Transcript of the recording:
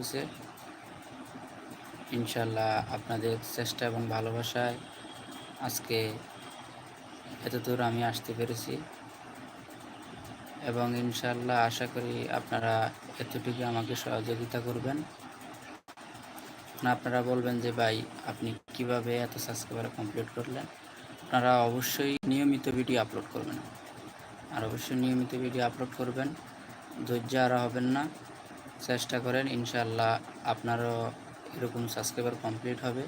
হয়েছে ইনশাল্লাহ আপনাদের চেষ্টা এবং ভালোবাসায় আজকে এতদূর আমি আসতে পেরেছি। এবং ইনশাল্লাহ আশা করি আপনারা এতটুকু আমাকে সহযোগিতা করবেন। আপনারা বলবেন যে, ভাই, আপনি কীভাবে এত সাবস্ক্রাইবার কমপ্লিট করলেন? আপনারা অবশ্যই নিয়মিত ভিডিও আপলোড করবেন। আর অবশ্যই নিয়মিত ভিডিও আপলোড করবেন। ধৈর্য আর হবেন না। চেষ্টা করেন ইনশাল্লাহ আপনারও এরকম সাবস্ক্রাইবার কমপ্লিট হবে।